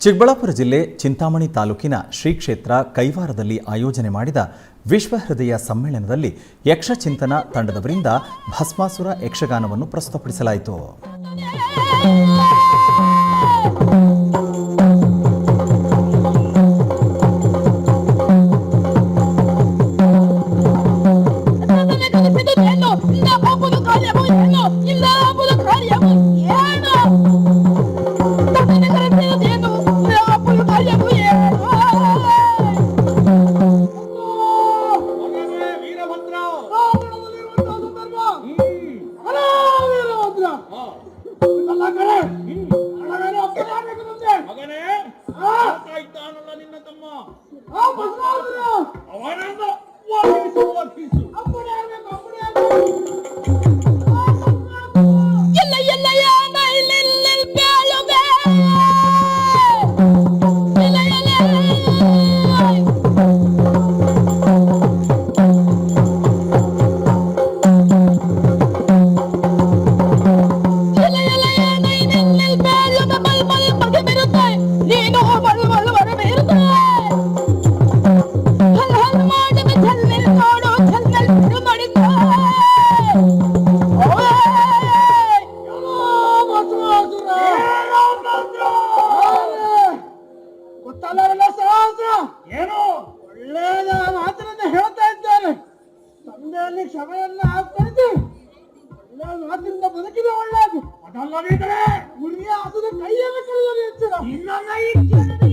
ಚಿಕ್ಕಬಳ್ಳಾಪುರ ಜಿಲ್ಲೆ ಚಿಂತಾಮಣಿ ತಾಲೂಕಿನ ಶ್ರೀ ಕ್ಷೇತ್ರ ಕೈವಾರದಲ್ಲಿ ಆಯೋಜನೆ ಮಾಡಿದ ವಿಶ್ವ ಹೃದಯ ಸಮ್ಮೇಳನದಲ್ಲಿ ಯಕ್ಷಚಿಂತನ ತಂಡದವರಿಂದ ಭಸ್ಮಾಸುರ ಯಕ್ಷಗಾನವನ್ನು ಪ್ರಸ್ತುತಪಡಿಸಲಾಯಿತು ಮಗನೇ ಇದ್ದಾನಲ್ಲ ನಿನ್ನ ತಮ್ಮ. ಆ ಭಸ್ಮಾಸುರ. ಗೊತ್ತಲ್ಲ ಸಹಸ ಏನು? ಒಳ್ಳೇದ ಮಾತನ್ನ ಹೇಳ್ತಾ ಇದ್ದಾರೆ ತಂದೆಯಲ್ಲಿ ಕ್ಷಮೆಯನ್ನ ಹಾಕ್ಕೊಳ್ತು ಒಳ್ಳೆಯ ಮಾತಿನಿಂದ ಬದುಕಿದೆ ಒಳ್ಳೇದು ಅದಲ್ಲ ಅದಲ್ಲದಿದ್ದರೆ ಗುರಿಯ ಹಸದ ಕೈಯನ್ನು ಕಳೆದರೆ ಹೆಚ್ಚಿನ. ಇಚ್ಛೆ